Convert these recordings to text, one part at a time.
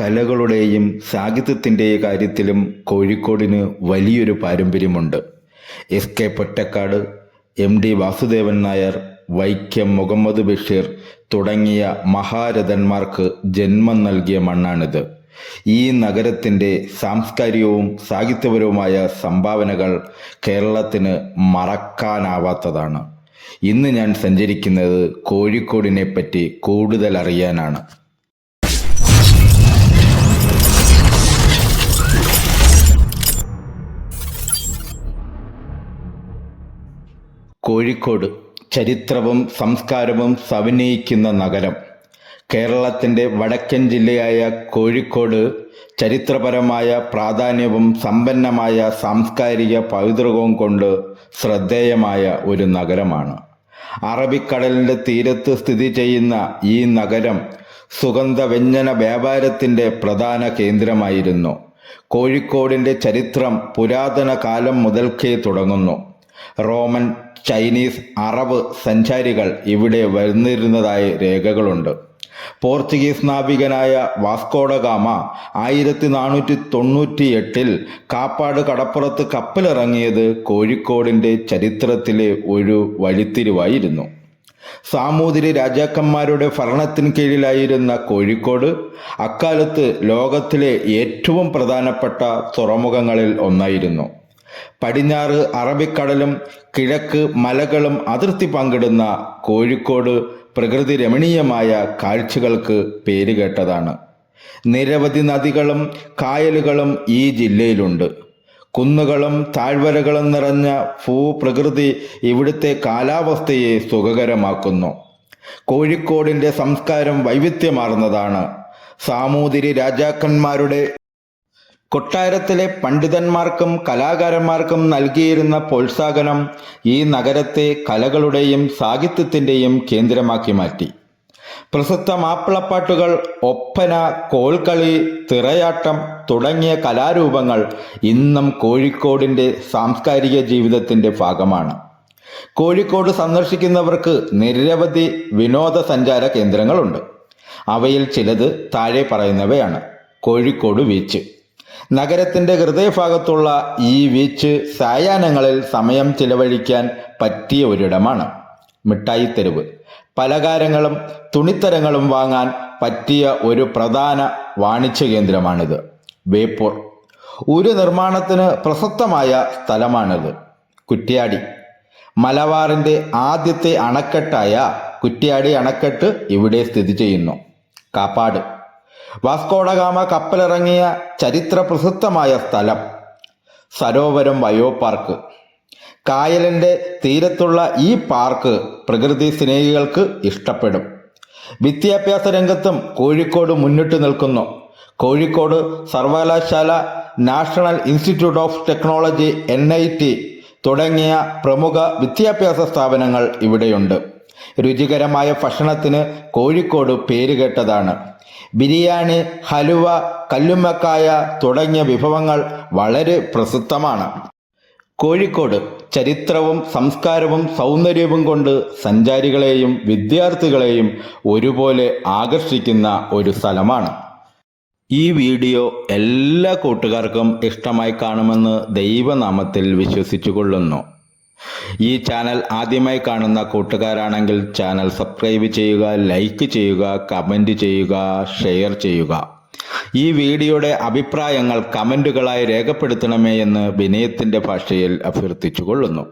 കലകളുടെയും സാഹിത്യത്തിന്റെ കാര്യത്തിലും കോഴിക്കോടിന് വലിയൊരു പാരമ്പര്യമുണ്ട്. S K Pottekkatt M T Vasudevan Nair Vaikom Muhammad Basheer തുടങ്ങിയ മഹാരഥന്മാർക്ക് ജന്മം നൽകിയ മണ്ണാണിത്. ഈ നഗരത്തിന്റെ സാംസ്കാരികവും സാഹിത്യപരവുമായ സംഭാവനകൾ കേരളത്തിന് മറക്കാനാവാത്തതാണ്. ഇന്ന് ഞാൻ സഞ്ചരിക്കുന്നത് കോഴിക്കോടിനെ പറ്റി കൂടുതൽ അറിയാനാണ് കോഴിക്കോട് ചരിത്രവും സംസ്കാരവും സമന്വയിക്കുന്ന നഗരം. കേരളത്തിന്റെ വടക്കൻ ജില്ലയായ കോഴിക്കോട് ചരിത്രപരമായ പ്രാധാന്യവും സമ്പന്നമായ സാംസ്കാരിക പൈതൃകവും കൊണ്ട് ശ്രദ്ധേയമായ ഒരു നഗരമാണ്. അറബിക്കടലിന്റെ തീരത്ത് സ്ഥിതി ചെയ്യുന്ന ഈ നഗരം സുഗന്ധവ്യഞ്ജന വ്യാപാരത്തിന്റെ പ്രധാന കേന്ദ്രമായിരുന്നു. കോഴിക്കോടിന്റെ ചരിത്രം പുരാതന കാലം മുതൽക്കേ തുടങ്ങുന്നു. റോമൻ ചൈനീസ് അറബ് സഞ്ചാരികൾ ഇവിടെ വരുന്നിരുന്നതായി രേഖകളുണ്ട്. പോർച്ചുഗീസ് നാവികനായ വാസ്കോഡഗാമ ആയിരത്തി നാനൂറ്റി തൊണ്ണൂറ്റി എട്ടിൽ കാപ്പാട് കടപ്പുറത്ത് കപ്പലിറങ്ങിയത് കോഴിക്കോടിന്റെ ചരിത്രത്തിലെ ഒരു വഴിത്തിരിവായിരുന്നു. സാമൂതിരി രാജാക്കന്മാരുടെ ഭരണത്തിന് കീഴിലായിരുന്ന കോഴിക്കോട് അക്കാലത്ത് ലോകത്തിലെ ഏറ്റവും പ്രധാനപ്പെട്ട തുറമുഖങ്ങളിൽ ഒന്നായിരുന്നു. പടിഞ്ഞാറ് അറബിക്കടലും കിഴക്ക് മലകളും അതിർത്തി പങ്കിടുന്ന കോഴിക്കോട് പ്രകൃതി രമണീയമായ കാഴ്ചകൾക്ക് പേരുകേട്ടതാണ് നിരവധി നദികളും കായലുകളും ഈ ജില്ലയിലുണ്ട്. കുന്നുകളും താഴ്വരകളും നിറഞ്ഞ ഭൂപ്രകൃതി ഇവിടുത്തെ കാലാവസ്ഥയെ സുഖകരമാക്കുന്നു. കോഴിക്കോടിന്റെ സംസ്കാരം വൈവിധ്യമാർന്നതാണ്. സാമൂതിരി രാജാക്കന്മാരുടെ കൊട്ടാരത്തിലെ പണ്ഡിതന്മാർക്കും കലാകാരന്മാർക്കും നൽകിയിരുന്ന പ്രോത്സാഹനം ഈ നഗരത്തെ കലകളുടെയും സാഹിത്യത്തിന്റെയും കേന്ദ്രമാക്കി മാറ്റി. പ്രസിദ്ധ മാപ്പിളപ്പാട്ടുകൾ ഒപ്പന കോൽക്കളി തിറയാട്ടം തുടങ്ങിയ കലാരൂപങ്ങൾ ഇന്നും കോഴിക്കോടിന്റെ സാംസ്കാരിക ജീവിതത്തിന്റെ ഭാഗമാണ്. കോഴിക്കോട് സന്ദർശിക്കുന്നവർക്ക് നിരവധി വിനോദസഞ്ചാര കേന്ദ്രങ്ങളുണ്ട്. അവയിൽ ചിലത് താഴെ പറയുന്നവയാണ്. കോഴിക്കോട് ബീച്ച്. നഗരത്തിന്റെ ഹൃദയഭാഗത്തുള്ള ഈ ബീച്ച് സായാഹ്നങ്ങളിൽ സമയം ചിലവഴിക്കാൻ പറ്റിയ ഒരിടമാണ്. മിഠായി തെരുവ്. പലകാരങ്ങളും തുണിത്തരങ്ങളും വാങ്ങാൻ പറ്റിയ ഒരു പ്രധാന വാണിജ്യ കേന്ദ്രമാണിത്. ബേപ്പൂർ. ഒരു നിർമ്മാണത്തിന് പ്രസക്തമായ സ്ഥലമാണിത്. കുറ്റ്യാടി. മലബാറിന്റെ ആദ്യത്തെ അണക്കെട്ടായ കുറ്റ്യാടി അണക്കെട്ട് ഇവിടെ സ്ഥിതി ചെയ്യുന്നു. കാപ്പാട്. വാസ്കോഡഗാമ കപ്പലിറങ്ങിയ ചരിത്ര പ്രസിദ്ധമായ സ്ഥലം. സരോവരം ബയോ പാർക്ക് കായലിന്റെ തീരത്തുള്ള ഈ പാർക്ക് പ്രകൃതി സ്നേഹികൾക്ക് ഇഷ്ടപ്പെടും. വിദ്യാഭ്യാസ രംഗത്തും കോഴിക്കോട് മുന്നിട്ട് നിൽക്കുന്നു. കോഴിക്കോട് സർവകലാശാല National Institute of Technology N I T തുടങ്ങിയ പ്രമുഖ വിദ്യാഭ്യാസ സ്ഥാപനങ്ങൾ ഇവിടെയുണ്ട്. രുചികരമായ ഭക്ഷണത്തിന് കോഴിക്കോട് പേരുകേട്ടതാണ്. ബിരിയാണി ഹലുവ കല്ലുമ്മക്കായ തുടങ്ങിയ വിഭവങ്ങൾ വളരെ പ്രസിദ്ധമാണ്. കോഴിക്കോട് ചരിത്രവും സംസ്കാരവും സൗന്ദര്യവും കൊണ്ട് സഞ്ചാരികളെയും വിദ്യാർത്ഥികളെയും ഒരുപോലെ ആകർഷിക്കുന്ന ഒരു സ്ഥലമാണ്. ഈ വീഡിയോ എല്ലാ കൂട്ടുകാർക്കും ഇഷ്ടമായി കാണുമെന്ന് ദൈവനാമത്തിൽ വിശ്വസിച്ചു കൊള്ളുന്നു ഈ ചാനൽ ആദ്യമായി കാണുന്ന കൂട്ടുകാരാണെങ്കിൽ ചാനൽ സബ്സ്ക്രൈബ് ചെയ്യുക ലൈക്ക് ചെയ്യുക കമന്റ് ചെയ്യുക ഷെയർ ചെയ്യുക. ഈ വീഡിയോയുടെ അഭിപ്രായങ്ങൾ കമന്റുകളായി രേഖപ്പെടുത്തണമേ എന്ന് വിനയത്തിന്റെ ഭാഷയിൽ അഭ്യർത്ഥിച്ചു കൊള്ളുന്നു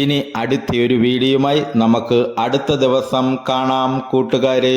ഇനി അടുത്ത ഒരു വീഡിയോയുമായി നമുക്ക് അടുത്ത ദിവസം കാണാം കൂട്ടുകാരെ.